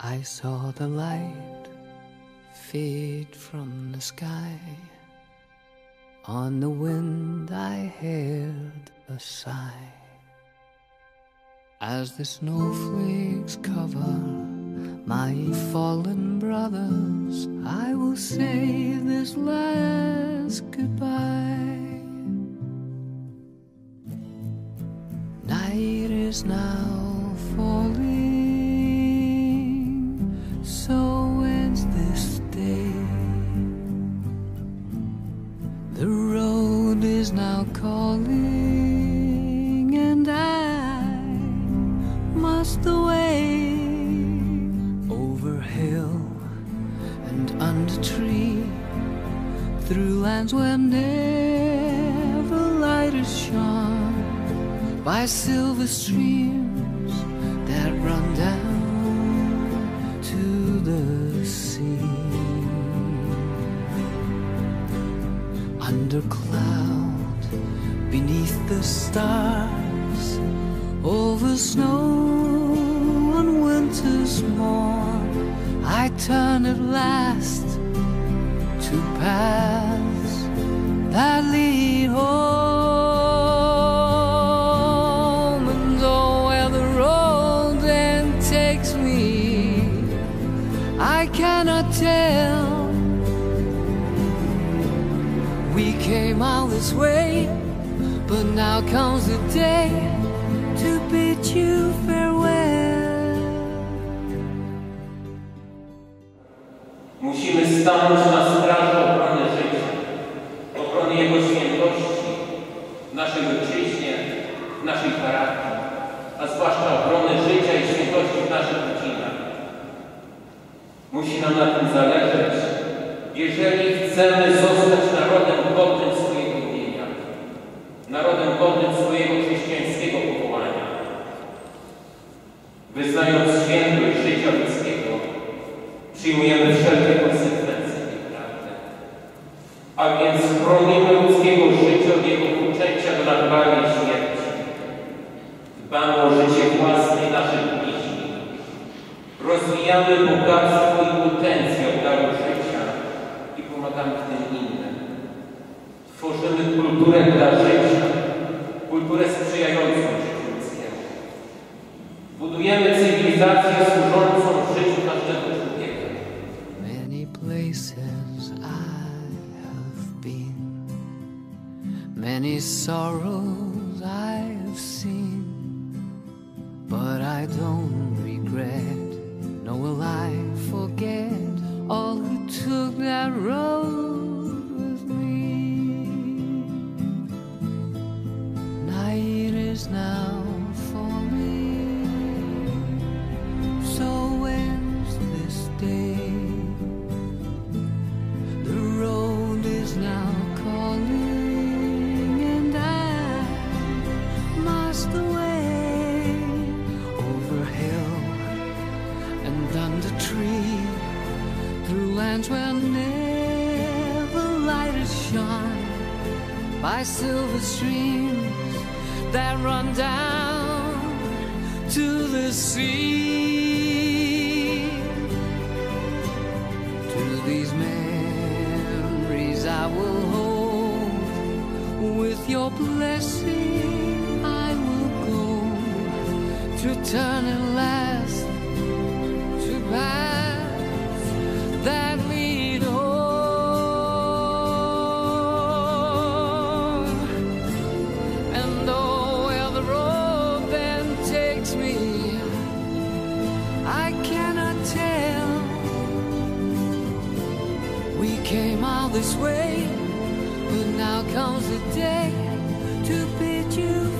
I saw the light fade from the sky. On the wind I heard a sigh. As the snowflakes cover my fallen brothers, I will say this last goodbye. Night is now falling, so ends this day. The road is now calling, and I must away over hill and under tree, through lands where never light has shone, by silver streams that run down beneath the stars, over snow on winter's morn. I turn at last to paths that lead home, and oh, where the road then takes me, I cannot tell. We came all this way, but now comes the day to bid you farewell. Musimy stanąć na straży obrony życia, obrony Jego świętości, w naszej ojczyźnie, w naszej parafii, a zwłaszcza obrony życia i świętości w naszych rodzinach. Musi nam na tym zależeć, jeżeli chcemy zostać narodem godnym godnym swojego chrześcijańskiego powołania. Wyznając świętość życia ludzkiego, przyjmujemy wszelkie konsekwencje tej prawdy. A więc chronimy ludzkiego życia od jego poczęcia do naturalnej śmierci. Dbamy o życie własne i naszych bliźnich. Rozwijamy bogactwo i potencjał daru życia i pomagamy w tym innym. Tworzymy kulturę dla życia, Many places I have been, many sorrows I have seen, but I don't regret, nor will I forget all who took that road lands where never light has shone, by silver streams that run down to the sea. To these memories I will hold. With your blessing, I will go to turn at last takes me, I cannot tell. We came all this way, but now comes the day to bid you.